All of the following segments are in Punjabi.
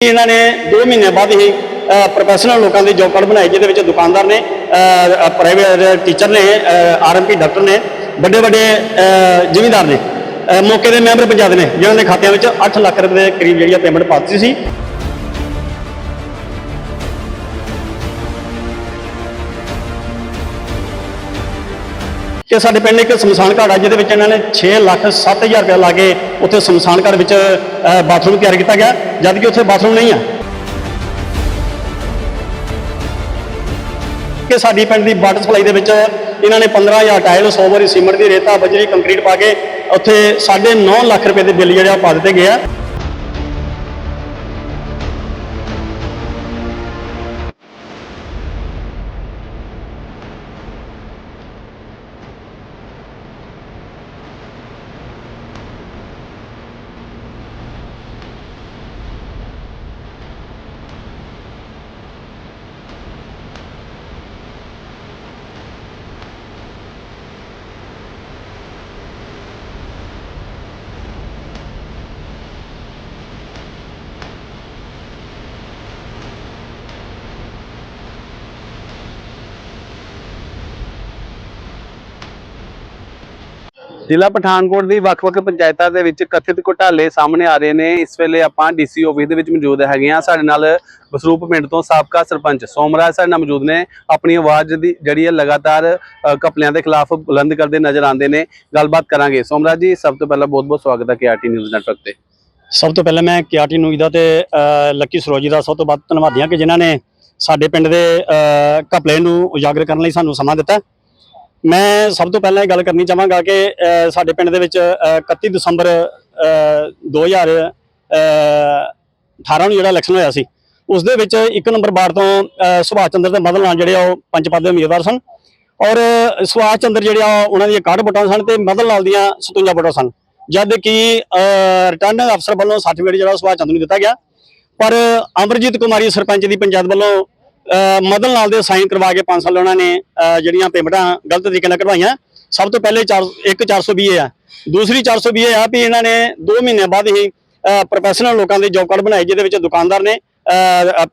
ਇਹਨਾਂ ਨੇ 2 ਮਹੀਨੇ ਬਾਅਦ ਹੀ ਪ੍ਰੋਫੈਸ਼ਨਲ ਲੋਕਾਂ ਦੇ ਜੋਬ ਕਾਰਡ ਬਣਾਏ, ਜਿਹਦੇ ਵਿੱਚ ਦੁਕਾਨਦਾਰ ਨੇ ਪ੍ਰਾਈਵੇਟ ਟੀਚਰ ਨੇ ਆਰਐਮਪੀ ਡਾਕਟਰ ਨੇ, ਵੱਡੇ ਵੱਡੇ ਜ਼ਿਮੀਂਦਾਰ ਨੇ ਮੌਕੇ ਦੇ ਮੈਂਬਰ ਪੰਚਾਇਤ ਨੇ, ਜਿਨ੍ਹਾਂ ਦੇ ਖਾਤਿਆਂ ਵਿੱਚ 8 ਲੱਖ ਰੁਪਏ ਦੇ ਕਰੀਬ ਜਿਹੜੀ ਆ ਪੇਮੈਂਟ ਪਾਤੀ ਸੀ। ਕਿ ਸਾਡੇ ਪਿੰਡ ਇੱਕ ਸਮਸਾਨ ਘਾਟ ਆ, ਜਿਹਦੇ ਵਿੱਚ ਇਹਨਾਂ ਨੇ 6 ਲੱਖ 7000 ਰੁਪਏ ਲਾ ਕੇ ਉੱਥੇ ਸਮਸਾਨ ਘਾਟ ਵਿੱਚ ਬਾਥਰੂਮ ਤਿਆਰ ਕੀਤਾ ਗਿਆ। ਜਦ ਕਿ ਉੱਥੇ ਬਾਥਰੂਮ ਨਹੀਂ ਆ। ਕਿ ਸਾਡੀ ਪਿੰਡ ਦੀ ਵਾਟਰ ਸਪਲਾਈ ਦੇ ਵਿੱਚ ਇਹਨਾਂ ਨੇ 15000 ਟਾਇਲ 100 ਵਾਰੀ ਸੀਮੈਂਟ ਦੀ ਰੇਤਾ, ਬਜਰੀ ਕੰਕਰੀਟ ਪਾ ਕੇ ਉੱਥੇ 9.5 ਲੱਖ ਰੁਪਏ ਦੇ ਬਿੱਲ ਜਿਹੜੇ ਆ ਉਹ ਪਾ ਦਿੱਤੇ ਗਏ ਜ਼ਿਲ੍ਹਾ ਪਠਾਨਕੋਟ ਦੀ ਵੱਖ-ਵੱਖ ਪੰਚਾਇਤਾਂ ਦੇ ਵਿੱਚ ਕਥਿਤ ਘੁਟਾਲੇ ਸਾਹਮਣੇ ਆ ਰਹੇ ਨੇ। ਇਸ ਵੇਲੇ ਆਪਾਂ ਡੀਸੀ ਆਫਿਸ ਦੇ ਵਿੱਚ ਮੌਜੂਦ ਹੈਗੇ ਆ ਸਾਡੇ ਨਾਲ ਬਸਰੂਪ ਪਿੰਡ ਤੋਂ ਸਾਬਕਾ ਸਰਪੰਚ ਸੋਮਰਾਜ ਸਾਡੇ ਨਾਲ ਮੌਜੂਦ ਨੇ। ਆਪਣੀ ਆਵਾਜ਼ ਦੀ ਜਿਹੜੀ ਹੈ ਲਗਾਤਾਰ ਅ, ਘਪਲਿਆਂ ਦੇ ਖਿਲਾਫ ਬੁਲੰਦ ਕਰਦੇ ਨਜ਼ਰ ਆਉਂਦੇ ਨੇ। ਗੱਲਬਾਤ ਕਰਾਂਗੇ। ਸੋਮਰਾਜ ਜੀ ਸਭ ਤੋਂ ਪਹਿਲਾਂ ਬਹੁਤ-ਬਹੁਤ ਸਵਾਗਤ ਹੈ ਕੇਆਰਟੀ ਨਿਊਜ਼ ਨੈਟਵਰਕ ਤੇ। ਸਭ ਤੋਂ ਪਹਿਲਾਂ ਮੈਂ ਕਿਆਟੀ ਨਿਊਜ਼ ਦਾ ਤੇ ਲੱਕੀ ਸਰੋਜੀ ਦਾ ਸਭ ਤੋਂ ਵੱਧ ਧੰਨਵਾਦੀ ਹਾਂ ਕਿ ਜਿਨ੍ਹਾਂ ਨੇ ਸਾਡੇ ਪਿੰਡ ਦੇ ਅਹ, ਘਪਲੇ ਨੂੰ ਉਜਾਗਰ ਕਰਨ ਲਈ ਸਾਨੂੰ ਸਮਾਂ ਦਿੱਤਾ। ਮੈਂ ਸਭ ਤੋਂ ਪਹਿਲਾਂ ਇਹ ਗੱਲ ਕਰਨੀ ਚਾਹਾਂਗਾ ਕਿ ਸਾਡੇ ਪਿੰਡ ਦੇ ਵਿੱਚ ਅਹ, 31 ਦਸੰਬਰ ਅਹ, 2018 ਨੂੰ ਜਿਹੜਾ ਇਲੈਕਸ਼ਨ ਹੋਇਆ ਸੀ ਉਸ ਦੇ ਵਿੱਚ ਇੱਕ ਨੰਬਰ ਵਾਰਡ ਤੋਂ ਸੁਭਾਸ਼ ਚੰਦਰ ਤੇ ਮਦਨ ਲਾਲ ਜਿਹੜੇ ਆ ਉਹ ਪੰਚ ਪਦ ਦੇ ਉਮੀਦਵਾਰ ਸਨ ਔਰ ਸੁਭਾਸ਼ ਚੰਦਰ ਜਿਹੜੇ ਆ ਉਹਨਾਂ ਦੀਆਂ 61 ਵੋਟਾਂ ਸਨ ਤੇ ਮਦਨ ਲਾਲ ਦੀਆਂ 57 ਵੋਟਾਂ ਸਨ। ਜਦ ਕਿ ਰਿਟਰਨਿੰਗ ਅਫਸਰ ਵੱਲੋਂ ਸਰਟੀਫਿਕੇਟ ਜਿਹੜਾ ਸੁਭਾਸ਼ ਚੰਦਰ ਨੂੰ ਦਿੱਤਾ ਗਿਆ। ਪਰ ਅਮਰਜੀਤ ਕੁਮਾਰੀ ਸਰਪੰਚ ਦੀ ਪੰਚਾਇਤ ਵੱਲੋਂ ਮਦਨ ਲਾਲ ਦੇ ਸਾਈਨ ਕਰਵਾ ਕੇ 5 ਸਾਲ ਉਹਨਾਂ ਨੇ ਜਿਹੜੀਆਂ ਪੇਮੈਂਟਾਂ ਗਲਤ ਤਰੀਕੇ ਨਾਲ ਕਢਵਾਈਆਂ ਸਭ ਤੋਂ ਪਹਿਲੇ 4 ਇੱਕ 420 ਇਹ ਆ। ਦੂਸਰੀ 420 ਇਹ ਆ ਵੀ ਇਹਨਾਂ ਨੇ 2 ਮਹੀਨੇ ਬਾਅਦ ਹੀ ਪ੍ਰੋਫੈਸ਼ਨਲ ਲੋਕਾਂ ਦੇ ਜੋਬ ਕਾਰਡ ਬਣਾਏ ਜਿਹਦੇ ਵਿੱਚ ਦੁਕਾਨਦਾਰ ਨੇ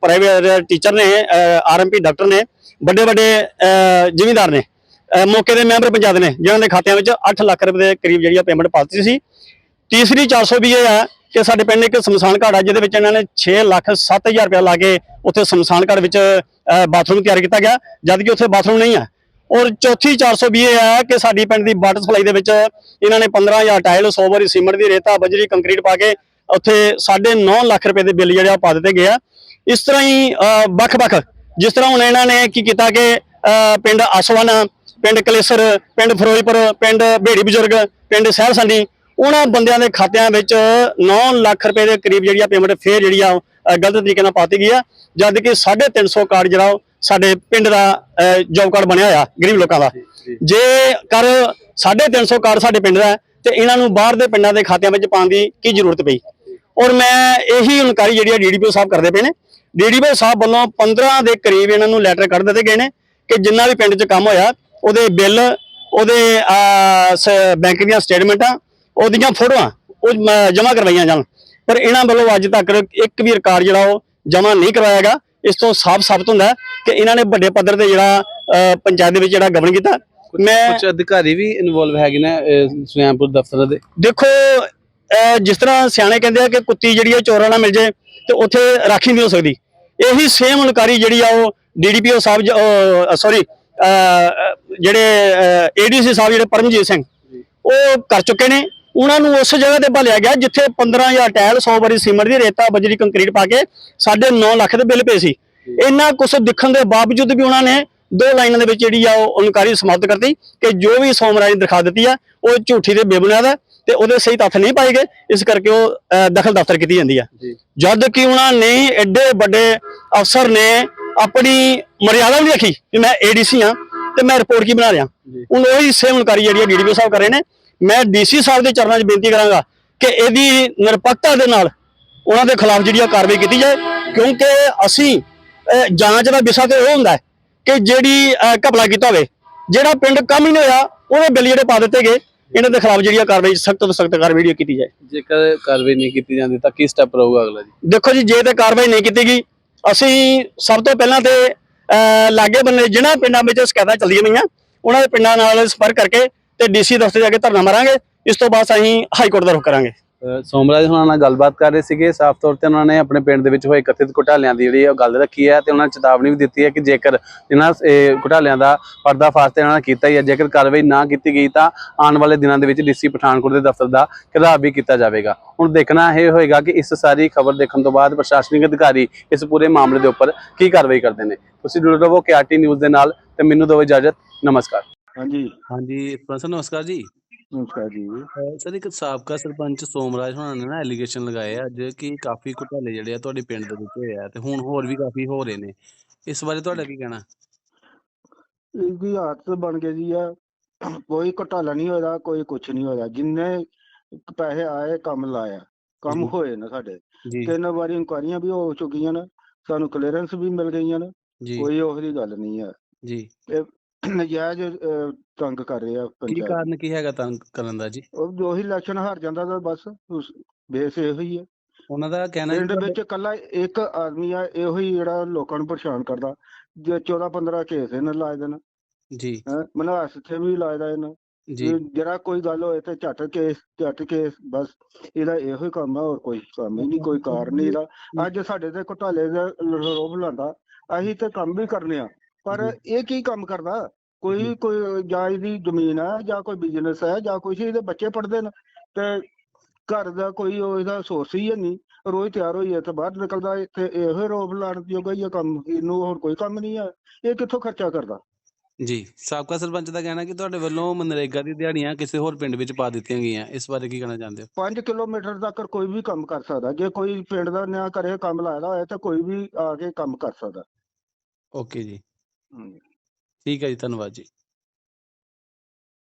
ਪ੍ਰਾਈਵੇਟ ਟੀਚਰ ਨੇ ਆਰਐਮਪੀ ਡਾਕਟਰ ਨੇ ਵੱਡੇ ਵੱਡੇ ਜ਼ਿਮੀਂਦਾਰ ਨੇ ਮੌਕੇ ਦੇ ਮੈਂਬਰ ਪੰਚਾਇਤ ਨੇ, ਜਿਨ੍ਹਾਂ ਦੇ ਖਾਤਿਆਂ ਵਿੱਚ 8 ਲੱਖ ਰੁਪਏ ਦੇ ਕਰੀਬ ਜਿਹੜੀ ਆ ਪੇਮੈਂਟ ਪਾਤੀ ਸੀ। ਤੀਸਰੀ 420 ਇਹ ਆ ਕਿ ਸਾਡੇ ਪਿੰਡ ਇੱਕ ਸਮਸਾਨ ਘਾਟ ਆ, ਜਿਹਦੇ ਵਿੱਚ ਇਹਨਾਂ ਨੇ 6 ਲੱਖ 7000 ਰੁਪਏ ਲਾ ਕੇ ਉੱਥੇ ਸਮਸਾਨ ਘਾਟ ਵਿੱਚ ਬਾਥਰੂਮ ਤਿਆਰ ਕੀਤਾ ਗਿਆ, ਜਦ ਕਿ ਉੱਥੇ ਬਾਥਰੂਮ ਨਹੀਂ ਆ। ਔਰ ਚੌਥੀ 420 ਇਹ ਹੈ ਕਿ ਸਾਡੀ ਪਿੰਡ ਦੀ ਵਾਟਰ ਸਪਲਾਈ ਦੇ ਵਿੱਚ ਇਹਨਾਂ ਨੇ 15000 ਟਾਇਲ 100 ਵਾਰੀ ਸੀਮੈਂਟ ਦੀ ਰੇਤਾ, ਬਜਰੀ, ਕੰਕਰੀਟ ਪਾ ਕੇ ਉੱਥੇ 9.5 ਲੱਖ ਰੁਪਏ ਦੇ ਬਿੱਲ ਜਿਹੜੇ ਆ ਪਾ ਦਿੱਤੇ ਗਏ ਆ। ਇਸ ਤਰ੍ਹਾਂ ਹੀ ਵੱਖ-ਵੱਖ, ਜਿਸ ਤਰ੍ਹਾਂ ਹੁਣ ਇਹਨਾਂ ਨੇ ਕੀ ਕੀਤਾ ਕਿ ਪਿੰਡ ਆਸਵਾਨਾ, ਪਿੰਡ ਕਲੇਸਰ, ਪਿੰਡ ਫਿਰੋਜ਼ਪੁਰ, ਪਿੰਡ ਭੇੜੀ ਬਜ਼ੁਰਗ, ਪਿੰਡ ਸਹਿਰ ਸੰਡੀ ਉਹਨਾਂ ਬੰਦਿਆਂ ਦੇ ਖਾਤਿਆਂ ਵਿੱਚ 9 ਲੱਖ ਰੁਪਏ ਦੇ ਕਰੀਬ ਜਿਹੜੀ ਆ ਪੇਮੈਂਟ ਫੇਰ ਜਿਹੜੀ ਆ ਗਲਤ ਤਰੀਕੇ ਨਾਲ ਪਾਤੀ ਗਈ ਆ। ਜਦ ਕਿ 350 ਕਾਰਡ ਜਿਹੜਾ ਸਾਡੇ ਪਿੰਡ ਦਾ ਜੌਬ ਕਾਰਡ ਬਣਿਆ ਹੋਇਆ ਗਰੀਬ ਲੋਕਾਂ ਦਾ। ਜੇ ਕਰ 350 ਕਾਰਡ ਸਾਡੇ ਪਿੰਡ ਦਾ ਤੇ ਇਹਨਾਂ ਨੂੰ ਬਾਹਰ ਦੇ ਪਿੰਡਾਂ ਦੇ ਖਾਤਿਆਂ ਵਿੱਚ ਪਾਉਣ ਦੀ ਕੀ ਜ਼ਰੂਰਤ ਪਈ? ਔਰ ਮੈਂ ਇਹੀ ਇਨਕੁਆਰੀ ਜਿਹੜੀ ਆ ਡੀਡੀਪੀਓ ਸਾਹਿਬ ਕਰਦੇ ਪਏ ਨੇ। ਡੀਡੀਪੀਓ ਸਾਹਿਬ ਵੱਲੋਂ 15 ਦੇ ਕਰੀਬ ਇਹਨਾਂ ਨੂੰ ਲੈਟਰ ਕੱਢ ਦਿੱਤੇ ਗਏ ਨੇ ਕਿ ਜਿੰਨਾ ਵੀ ਪਿੰਡ 'ਚ ਕੰਮ ਹੋਇਆ ਉਹਦੇ ਬਿੱਲ ਉਹਦੇ ਬੈਂਕ ਦੀਆਂ ਸਟੇਟਮੈਂਟਾਂ ਉਹਦੀਆਂ ਫੋਟੋਆਂ ਉਹ ਜਮ੍ਹਾਂ ਕਰਵਾਈਆਂ ਜਾਣ। ਪਰ ਇਹਨਾਂ ਵੱਲੋਂ ਅੱਜ ਤੱਕ ਇੱਕ ਵੀ ਰਿਕਾਰਡ ਜਿਹੜਾ ਉਹ ਜਮ੍ਹਾਂ ਨਹੀਂ ਕਰਵਾਇਆ ਗਿਆ। ਇਸ ਤੋਂ ਸਾਫ਼ ਸਾਬਤ ਹੁੰਦਾ ਹੈ ਕਿ ਇਹਨਾਂ ਨੇ ਵੱਡੇ ਪੱਧਰ ਤੇ ਜਿਹੜਾ ਪੰਚਾਇਤ ਦੇ ਵਿੱਚ ਜਿਹੜਾ ਗਵਰਨ ਕੀਤਾ। ਮੈਂ ਕੁਝ ਅਧਿਕਾਰੀ ਵੀ ਇਨਵੋਲਵ ਹੈਗੇ ਨੇ ਅ, ਸੁਜਾਨਪੁਰ ਦਫ਼ਤਰ ਦੇ। ਦੇਖੋ ਜਿਸ ਤਰ੍ਹਾਂ ਸਿਆਣੇ ਕਹਿੰਦੇ ਆ ਕਿ ਕੁੱਤੀ ਜਿਹੜੀ ਆ ਚੋਰਾਂ ਨਾਲ ਮਿਲ ਜੇ ਤੇ ਉੱਥੇ ਰਾਖੀ ਨਹੀਂ ਹੋ ਸਕਦੀ। ਇਹੀ ਸੇਮ ਇਨਕਾਰੀ ਜਿਹੜੀ ਆ ਉਹ ਡੀਡੀਪੀਓ ਸਾਹਿਬ ਸੌਰੀ ਜਿਹੜੇ ਏਡੀਸੀ ਸਾਹਿਬ ਜਿਹੜੇ ਪਰਮਜੀਤ ਸਿੰਘ ਉਹ ਕਰ ਚੁੱਕੇ ਨੇ। ਉਹਨਾਂ ਨੂੰ ਉਸ ਜਗ੍ਹਾ ਤੇ ਭਾਲਿਆ ਗਿਆ ਜਿੱਥੇ 15000 ਟਾਇਲ 100 ਵਾਰੀ ਸੀਮੈਂਟ ਦੀ ਰੇਤਾ ਬਜਰੀ ਕੰਕਰੀਟ ਪਾ ਕੇ ਸਾਢੇ 9 ਲੱਖ ਦੇ ਬਿੱਲ ਪਏ ਸੀ। ਇੰਨਾ ਕੁਝ ਦਿਖਣ ਦੇ ਬਾਵਜੂਦ ਵੀ ਉਹਨਾਂ ਨੇ ਦੋ ਲਾਈਨਾਂ ਦੇ ਵਿੱਚ ਜਿਹੜੀ ਆ ਉਹ ਇਨਕਾਰੀ ਸਮਾਪਤ ਕਰਤੀ ਕਿ ਜੋ ਵੀ ਸੋਮਰਾਜ ਦਿਖਾ ਦਿੱਤੀ ਆ ਉਹ ਝੂਠੀ ਤੇ ਬੇਬੁਨਿਆਦ ਹੈ ਤੇ ਉਹਦੇ ਸਹੀ ਤੱਥ ਨਹੀਂ ਪਾਏ ਗਏ ਇਸ ਕਰਕੇ ਉਹ ਦਖਲ ਦਫ਼ਤਰ ਕੀਤੀ ਜਾਂਦੀ ਆ। ਜਦ ਕਿ ਉਹਨਾਂ ਨੇ ਐਡੇ ਵੱਡੇ ਅਫਸਰ ਨੇ ਆਪਣੀ ਮਰਿਆਦਾ ਵੀ ਨਹੀਂ ਰੱਖੀ ਕਿ ਮੈਂ ਏਡੀਸੀ ਆ ਤੇ ਮੈਂ ਰਿਪੋਰਟ ਕੀ ਬਣਾ ਰਿਹਾ। ਹੁਣ ਉਹੀ ਸੇਮ ਇਨਕਾਰੀ ਜਿਹੜੀ ਹੈ ਡੀਡੀਪੀ ਸਾਹਿਬ ਕਰ ਰਹੇ ਨੇ। ਮੈਂ ਡੀਸੀ ਸਾਹਿਬ ਦੇ ਚਰਨਾਂ 'ਚ ਬੇਨਤੀ ਕਰਾਂਗਾ ਕਿ ਇਹਦੀ ਨਿਰਪੱਖਤਾ ਦੇ ਨਾਲ ਉਹਨਾਂ ਦੇ ਖਿਲਾਫ ਜਿਹੜੀ ਆ ਕਾਰਵਾਈ ਕੀਤੀ ਜਾਏ ਕਿਉਂਕਿ ਅਸੀਂ ਜਾਂਚ ਦਾ ਵਿਸ਼ਾ ਤੇ ਉਹ ਹੁੰਦਾ ਕਿ ਜਿਹੜੀ ਘਪਲਾ ਕੀਤਾ ਹੋਵੇ ਜਿਹੜਾ ਪਿੰਡ ਕੰਮ ਹੀ ਨਹੀਂ ਹੋਇਆ ਉਹਦੇ ਬਿੱਲ ਜਿਹੜੇ ਪਾ ਦਿੱਤੇ ਗਏ ਇਹਨਾਂ ਦੇ ਖਿਲਾਫ ਜਿਹੜੀ ਆ ਕਾਰਵਾਈ ਸਖਤ ਤੋਂ ਸਖਤ ਕਾਰਵਾਈ ਕੀਤੀ ਜਾਏ। ਜੇਕਰ ਕਾਰਵਾਈ ਨਹੀਂ ਕੀਤੀ ਜਾਂਦੀ ਤਾਂ ਕੀ ਸਟੈਪ ਰਹੂਗਾ ਅਗਲਾ ਜੀ? ਦੇਖੋ ਜੀ ਜੇ ਤੇ ਕਾਰਵਾਈ ਨਹੀਂ ਕੀਤੀ ਗਈ ਅਸੀਂ ਸਭ ਤੋਂ ਪਹਿਲਾਂ ਤੇ ਲਾਗੇ ਬੰਨੇ ਜਿਹਨਾਂ ਪਿੰਡਾਂ ਵਿੱਚ ਸ਼ਿਕਾਇਤਾਂ ਚੱਲਦੀਆਂ ਪਈਆਂ ਉਹਨਾਂ ਦੇ ਪਿੰਡਾਂ ਨਾਲ ਸੰਪਰਕ ਕਰਕੇ ਤੇ ਡੀਸੀ ਦਫ਼ਤਰ ਜਾ ਕੇ ਧਰਨਾ ਮਾਰਾਂਗੇ। ਇਸ ਤੋਂ ਬਾਅਦ ਅਸੀਂ ਹਾਈ ਕੋਰਟ ਦਾ ਰੁਖ ਕਰਾਂਗੇ। ਸੋਮਰਾਜ ਉਹਨਾਂ ਨਾਲ ਗੱਲਬਾਤ ਕਰ ਰਹੇ ਸੀਗੇ। ਸਾਫ਼ ਤੌਰ ਤੇ ਉਹਨਾਂ ਨੇ ਆਪਣੇ ਪਿੰਡ ਦੇ ਵਿੱਚ ਹੋਏ ਕਥਿਤ ਘੁਟਾਲਿਆਂ ਦੀ ਜਿਹੜੀ ਉਹ ਗੱਲ ਰੱਖੀ ਹੈ ਤੇ ਉਹਨਾਂ ਨੇ ਚੇਤਾਵਨੀ ਵੀ ਦਿੱਤੀ ਹੈ ਕਿ ਜੇਕਰ ਇਹਨਾਂ ਘੁਟਾਲਿਆਂ ਦਾ ਪਰਦਾਫਾਸ਼ ਤੇ ਇਹਨਾਂ ਨੇ ਕੀਤਾ ਹੀ ਹੈ ਜੇਕਰ ਕਾਰਵਾਈ ਨਾ ਕੀਤੀ ਗਈ ਤਾਂ ਆਉਣ ਵਾਲੇ ਦਿਨਾਂ ਦੇ ਵਿੱਚ ਡੀਸੀ ਪਠਾਨਕੋਟ ਦੇ ਦਫ਼ਤਰ ਦਾ ਘਿਰਾਵ ਵੀ ਕੀਤਾ ਜਾਵੇਗਾ। ਹੁਣ ਦੇਖਣਾ ਇਹ ਹੋਏਗਾ ਕਿ ਇਸ ਸਾਰੀ ਖਬਰ ਦੇਖਣ ਤੋਂ ਬਾਅਦ ਪ੍ਰਸ਼ਾਸਨਿਕ ਅਧਿਕਾਰੀ ਇਸ ਪੂਰੇ ਮਾਮਲੇ ਦੇ ਉੱਪਰ ਕੀ ਕਾਰਵਾਈ ਕਰਦੇ ਨੇ। ਤੁਸੀਂ ਜੁੜੇ ਰਹੋ ਕੇਆਰਟੀ ਨਿਊਜ਼ ਦੇ ਨਾਲ ਤੇ ਮੈਨੂੰ ਦਿਓ ਇਜਾਜ਼ਤ। ਨਮਸਕਾਰ। ਹਾਂਜੀ। ਹਾਂਜੀ ਸਰ ਨਮਸਕਾਰ ਜੀ। ਨਮਸਕਾਰ ਜੀ। ਸਰ ਇੱਕ ਸਾਬਕਾ ਸਰਪੰਚ ਸੋਮਰਾਜ ਹੋਣਾ ਨੇ ਨਾ ਐਲੀਗੇਸ਼ਨ ਲਗਾਏ ਆ ਅੱਜ ਕਿ ਕਾਫੀ ਘੁਟਾਲੇ ਜਿਹੜੇ ਆ ਤੁਹਾਡੇ ਪਿੰਡ ਦੇ ਵਿੱਚ ਹੋਏ ਆ ਤੇ ਹੁਣ ਹੋਰ ਵੀ ਕਾਫੀ ਹੋ ਰਹੇ ਨੇ। ਇਸ ਬਾਰੇ ਤੁਹਾਡਾ ਕੀ ਕਹਿਣਾ? ਇਹਦੀ ਆਦਤ ਬਣ ਗਈ ਜੀ ਆ। ਕੋਈ ਘਟਾਲਾ ਨਹੀਂ ਹੋਇਆ ਕੋਈ ਕੁਝ ਨਹੀਂ ਹੋਇਆ। ਜਿੰਨੇ ਪੈਸੇ ਆਏ ਕੰਮ ਲਾਇਆ। ਕੰਮ ਜੀ। ਹੋਏ ਨੇ ਸਾਡੇ। ਜੀ। ਤਿੰਨ ਵਾਰੀ ਇਨਕੁਆਰੀਆਂ ਵੀ ਹੋ ਚੁੱਕੀਆਂ ਨੇ। ਸਾਨੂੰ ਕਲੀਅਰੈਂਸ ਵੀ ਮਿਲ ਗਈਆਂ ਨੇ। ਜੀ। ਕੋਈ ਉਹੋ ਜਿਹੀ ਗੱਲ ਨਹੀਂ ਹੈ ਜੀ। ਨਜਾਇਜ਼ ਅਹ, ਤੰਗ ਕਰ ਰਹੇ ਆ ਕੀ ਪੰਚਾਇਤ। ਕਾਰਨ ਕੀ ਹੈਗਾ ਤੰਗ ਕਰਨ ਦਾ ਜੀ? ਉਹ ਜੋ ਹੀ ਇਲੈਕਸ਼ਨ ਹਾਰ ਜਾਂਦਾ ਤਾਂ ਬਸ ਉਸ ਬੇਸ ਇਹੋ ਹੀ ਹੈ। ਉਹਨਾਂ ਦਾ ਕਹਿਣਾ ਜੀ ਪਿੰਡ ਵਿੱਚ ਇਕੱਲਾ ਇੱਕ ਆਦਮੀ ਆ ਇਹੋ ਹੀ ਜਿਹੜਾ ਲੋਕਾਂ ਨੂੰ ਪਰੇਸ਼ਾਨ ਕਰਦਾ। ਜੇ 14 15 ਕੇਸ ਇਹਨੇ ਲਾਏ ਦੇਣ। ਜੀ। ਹੈਂ ਮਨਹਾਸ ਇੱਥੇ ਵੀ ਲਾਇਦਾ ਇਹਨਾਂ। ਜੀ। ਜਰਾ ਕੋਈ ਗੱਲ ਹੋਏ ਤੇ ਝੱਟ ਕੇਸ ਝੱਟ ਕੇਸ ਬਸ ਇਹਦਾ ਇਹੋ ਹੀ ਕੰਮ ਆ ਹੋਰ ਕੋਈ ਕੰਮ ਹੀ ਨਹੀਂ ਕੋਈ ਕਾਰਨ ਨਹੀਂ ਇਹਦਾ। ਅੱਜ ਸਾਡੇ ਤੇ ਘੁਟਾਲੇ ਦਾ ਰੋਬ ਲਾਂਦਾ। ਅਸੀਂ ਤੇ ਕੰਮ ਵੀ ਕਰਨੇ ਆ ਪਰ ਇਹ ਕੀ ਕੰਮ ਕਰਦਾ? ਕੋਈ ਕੋਈ ਜਾਂ ਇਹਦੀ ਜ਼ਮੀਨ ਹੈ ਜਾਂ ਕੋਈ ਬਿਜ਼ਨਸ ਹੈ ਜਾਂ ਕੁਛ ਇਹਦੇ ਬੱਚੇ ਪੜਦੇ ਨੇ ਤੇ ਘਰ ਦਾ ਕੋਈ ਉਹ ਇਹਦਾ ਸੋਰਸ ਹੀ ਨਹੀਂ। ਰੋਜ਼ ਤਿਆਰ ਹੋਈ ਤੇ ਬਾਹਰ ਨਿਕਲਦਾ ਇੱਥੇ ਇਹੋ ਰੋਬ ਲਾਣ ਜੋਗਾ ਹੀ ਕੰਮ ਇਹਨੂੰ ਹੋਰ ਕੋਈ ਕੰਮ ਨਹੀਂ ਹੈ। ਇਹ ਕਿੱਥੋਂ ਖਰਚਾ ਕਰਦਾ? ਜੀ ਸਾਬਕਾ ਸਰਪੰਚ ਦਾ ਕਹਿਣਾ ਕਿ ਤੁਹਾਡੇ ਵੱਲੋਂ ਮਨਰੇਗਾ ਦੀ ਦਿਹਾੜੀਆਂ ਕਿਸੇ ਹੋਰ ਪਿੰਡ ਵਿੱਚ ਪਾ ਦਿੱਤੀਆਂ ਗਈਆਂ। ਇਸ ਬਾਰੇ ਕੀ ਕਹਿਣਾ ਚਾਹੁੰਦੇ ਹੋ? 5 ਕਿਲੋਮੀਟਰ ਤੱਕ ਕੋਈ ਵੀ ਕੰਮ ਕਰ ਸਕਦਾ। ਜੇ ਕੋਈ ਪਿੰਡ ਦਾ ਨਿਆ ਕਰੇ ਕੰਮ ਲਾਇਆ ਹੋਇਆ ਤਾਂ ਕੋਈ ਵੀ ਆ ਕੇ ਕੰਮ ਕਰ ਸਕਦਾ। ਓਕੇ ਜੀ। ਠੀਕ ਹੈ ਜੀ ਧੰਨਵਾਦ ਜੀ।